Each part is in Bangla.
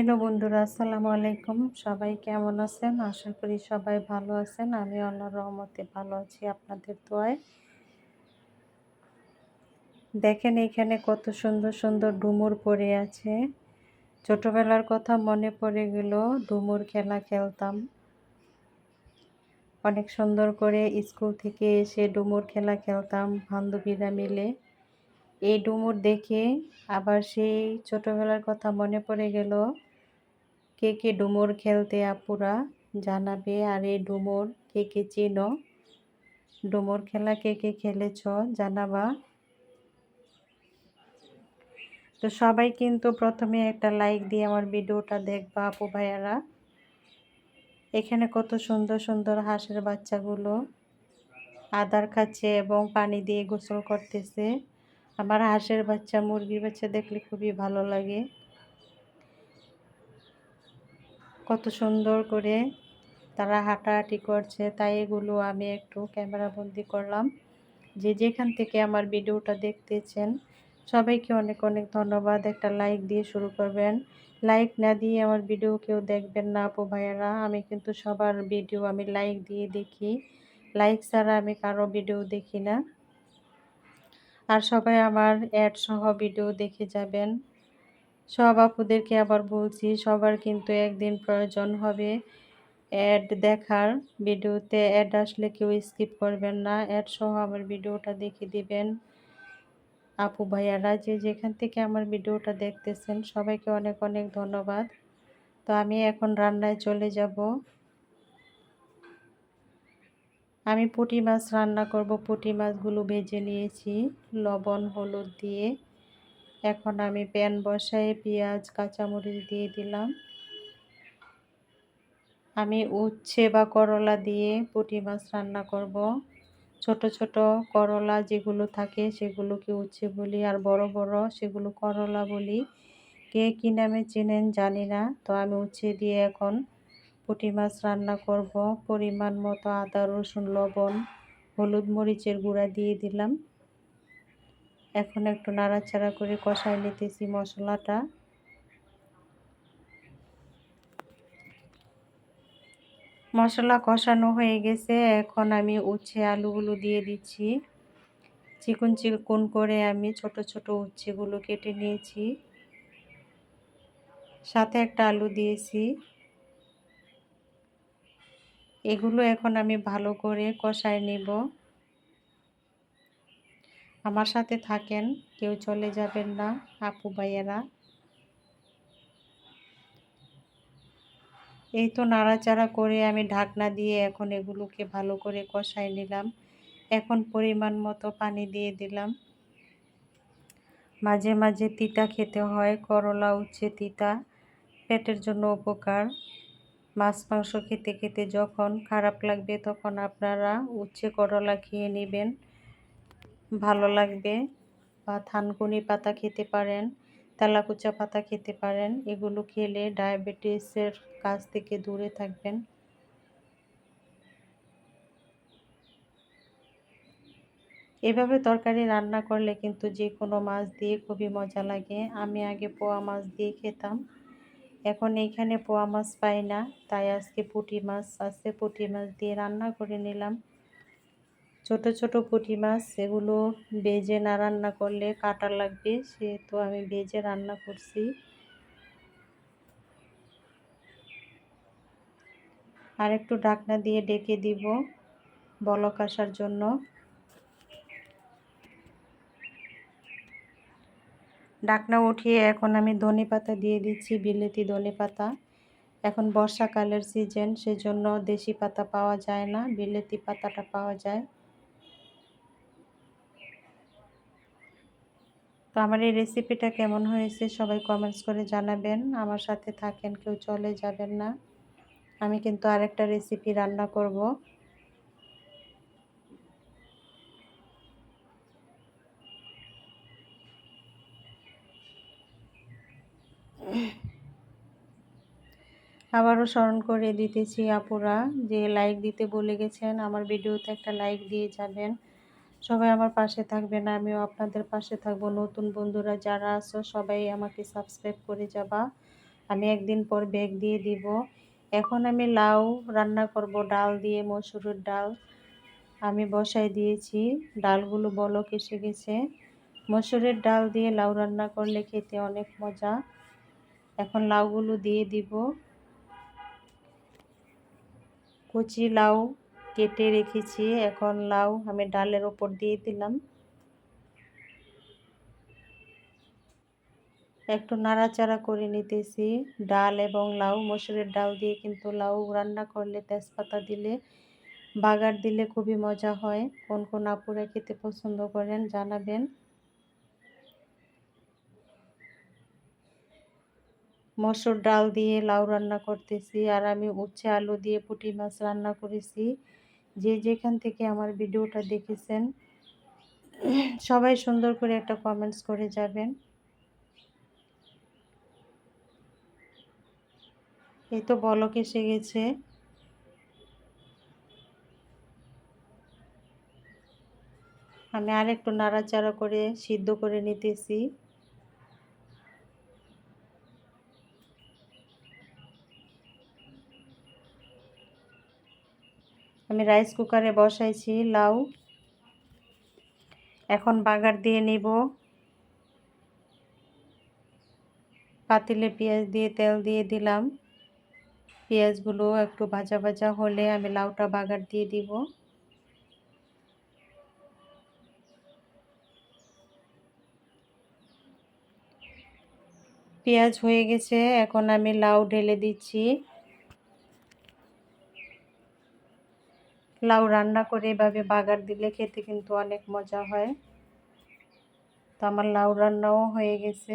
হ্যালো বন্ধুরা, আসসালামু আলাইকুম। সবাই কেমন আছেন? আশা করি সবাই ভালো আছেন। আমি আল্লাহর রহমতে ভালো আছি, আপনাদের দোয়ায়। দেখেন এখানে কত সুন্দর সুন্দর ডুমুর পড়ে আছে। ছোটবেলার কথা মনে পড়ে গেল, ডুমুর খেলা খেলতাম। অনেক সুন্দর করে স্কুল থেকে এসে ডুমুর খেলা খেলতাম, বান্ধবীরা মিলে। এই ডুমুর দেখে আবার সেই ছোটোবেলার কথা মনে পড়ে গেল কে কে ডুমুর খেলতে আপুরা জানাবে? আর এই ডুমুর, কে কে চিনো? ডুমুর খেলা কে কে খেলেছ জানাবা? তো সবাই কিন্তু প্রথমে একটা লাইক দিয়ে আমার ভিডিওটা দেখবা আপু ভাইয়ারা। এখানে কত সুন্দর সুন্দর হাঁসের বাচ্চাগুলো আদার খাচ্ছে এবং পানি দিয়ে গোসল করতেছে। আমার হাঁসের বাচ্চা মুরগির বাচ্চা দেখলে খুবই ভালো লাগে। কত সুন্দর করে তারা হাঁটাহাঁটি করছে, তাই এগুলো আমি একটু ক্যামেরা বন্দি করলাম। যে যেখান থেকে আমার ভিডিওটা দেখতেছেন, সবাইকে অনেক অনেক ধন্যবাদ। একটা লাইক দিয়ে শুরু করবেন। লাইক না দিয়ে আমার ভিডিও কেউ দেখবেন না, আপু ভাইয়ারা। আমি কিন্তু সবার ভিডিও আমি লাইক দিয়ে দেখি। লাইক ছাড়া আমি কারও ভিডিও দেখি না। আর সবাই আমার অ্যাড সহ ভিডিও দেখে যাবেন। সব আপুদেরকে আবার বলছি, সবার কিন্তু একদিন প্রয়োজন হবে অ্যাড দেখার ভিডিওতে। অ্যাড আসলে কেউ স্কিপ করবেন না। অ্যাড সহ আমার ভিডিওটা দেখে দিবেন। আপু ভাইয়ারা, যে যেখান থেকে আমার ভিডিওটা দেখতেছেন, সবাইকে অনেক অনেক ধন্যবাদ। তো আমি এখন রান্নায় চলে যাব। আমি পুঁটি মাছ রান্না করব। পুঁটি মাছগুলো ভেজে নিয়েছি। লবণ, হলুদ দিয়ে। এখন আমি প্যান বসায় পেঁয়াজ, কাঁচামরিচ দিয়ে দিলাম। আমি উচ্ছে বা করলা দিয়ে পুঁটি মাছ রান্না করব। ছোট ছোট করলা যেগুলো থাকে সেগুলোকে উচ্ছে বলি আর বড় বড় সেগুলো করলা বলি। কে কী নামে চেনেন জানি না, তো আমি উচ্ছে দিয়ে এখন পুঁটি মাছ রান্না করব। পরিমাণ মতো আদা, রসুন, লবণ, হলুদ মরিচের গুঁড়া দিয়ে দিলাম। এখন একটু নাড়াচাড়া করে কষাই নিতেছি মশলাটা। মশলা কষানো হয়ে গেছে, এখন আমি উচ্ছে আলুগুলো দিয়ে দিচ্ছি। চিকন চিকন করে আমি ছোট ছোট উচ্ছেগুলো কেটে নিয়েছি। সাথে একটা আলু দিয়েছি। এগুলো এখন আমি ভালো করে কষায় নেব। আমার সাথে থাকেন, কেউ চলে যাবেন না, আপু ভাইয়েরা। এই তো নাড়াচাড়া করে আমি ঢাকনা দিয়ে এখন এগুলোকে ভালো করে কষাই নিলাম। এখন পরিমাণ মতো পানি দিয়ে দিলাম। মাঝে মাঝে তিতা খেতে হয়, করলা উচ্ছে তিতা, পেটের জন্য উপকার। মাছ, মাংস খেতে খেতে যখন খারাপ লাগবে তখন আপনারা উচ্ছে করলা খেয়ে নেবেন। ভালো লাগবে। বা থানকুনি পাতা খেতে পারেন, তেলাকুচা পাতা খেতে পারেন, এগুলো খেলে ডায়াবেটিসের কাছ থেকে দূরে থাকবেন। এভাবে তরকারি রান্না করলে কিন্তু যে কোনো মাছ দিয়ে খুবই মজা লাগে। আমি আগে পোয়া মাছ দিয়ে খেতাম। এখন এইখানে পোয়া মাছ পাই না, তাই আজকে পুঁটি মাছ আছে পুঁটি মাছ দিয়ে রান্না করে নিলাম। ছোট ছোট পুঁটি মাছ, এগুলো বেজে না রান্না করলে কাটা লাগবে, সেহেতু আমি বেজে রান্না করছি। আর একটু ডাকনা দিয়ে ডেকে দিব বলক আসার জন্য। ডাকনা উঠিয়ে এখন আমি ধনে পাতা দিয়ে দিচ্ছি, বিলেতি ধনে পাতা। এখন বর্ষাকালের সিজন সেজন্য দেশি পাতা পাওয়া যায় না, বিলেতি পাতাটা পাওয়া যায়। আমার এই রেসিপিটা কেমন হয়েছে সবাই কমেন্টস করে জানাবেন। আমার সাথে থাকেন, কেউ চলে যাবেন না। আমি কিন্তু আরেকটা রেসিপি রান্না করব। আবারও স্মরণ করে দিতেছি আপুরা, যে লাইক দিতে বলে গেছেন, আমার ভিডিওতে একটা লাইক দিয়ে যাবেন। সবাই আমার পাশে থাকবেন আমিও আপনাদের পাশে থাকব। নতুন বন্ধুরা যারা আছো, সবাই আমাকে সাবস্ক্রাইব করে যাবা। আমি একদিন পর ব্যাগ দিয়ে দিব। এখন আমি লাউ রান্না করব, ডাল দিয়ে মসুরের ডাল। আমি বসাই দিয়েছি। ডালগুলো বলক এসে গেছে। মসুরের ডাল দিয়ে লাউ রান্না করলে খেতে অনেক মজা। এখন লাউগুলো দিয়ে দিব। কচি লাউ কেটে রেখেছি। এখন লাউ আমি ডালের ওপর দিয়ে দিলাম। একটু নাড়াচাড়া করে নিতেছি। ডাল এবং লাউ, মসুরের ডাল দিয়ে কিন্তু লাউ রান্না করলে তেজপাতা দিলে, বাগার দিলে খুবই মজা হয়। কোন কোন আপুরা খেতে পছন্দ করেন জানাবেন। মসুর ডাল দিয়ে লাউ রান্না করতেছি। আর আমি উচ্ছে আলু দিয়ে পুঁটি মাছ রান্না করেছি। যে যেখান থেকে আমার ভিডিওটা দেখেছেন, সবাই সুন্দর করে একটা কমেন্টস করে যাবেন। এই তো বলক এসে গেছে। আমি আর একটু নাড়াচাড়া করে সিদ্ধ করে নিতেছি। আমি রাইস কুকারে বসাইছি, লাউ। এখন বাগার দিয়ে নিব। পাতিলে পেঁয়াজ দিয়ে তেল দিয়ে দিলাম। পেঁয়াজগুলো একটু ভাজা ভাজা হলে আমি লাউটা বাগার দিয়ে দিব। পেঁয়াজ হয়ে গেছে, এখন আমি লাউ ঢেলে দিচ্ছি। লাউ রান্না করে এভাবে বাগার দিলে খেতে কিন্তু অনেক মজা হয়। তো আমার লাউ রান্নাও হয়ে গেছে।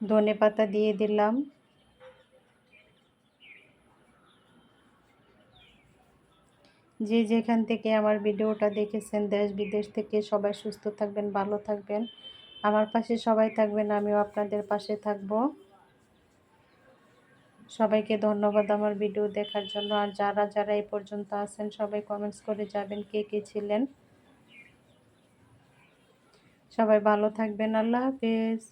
ধনে পাতা দিয়ে দিলাম। যে যেখান থেকে আমার ভিডিওটা দেখেছেন, দেশ বিদেশ থেকে সবাই সুস্থ থাকবেন, ভালো থাকবেন। আমার পাশে সবাই থাকবেন, আমিও আপনাদের পাশে থাকব। সবাইকে ধন্যবাদ আমার ভিডিও দেখার জন্য। আর যারা যারা এই পর্যন্ত আছেন, সবাই কমেন্টস করে যাবেন কে কে ছিলেন। সবাই ভালো থাকবেন। আল্লাহ হাফেজ।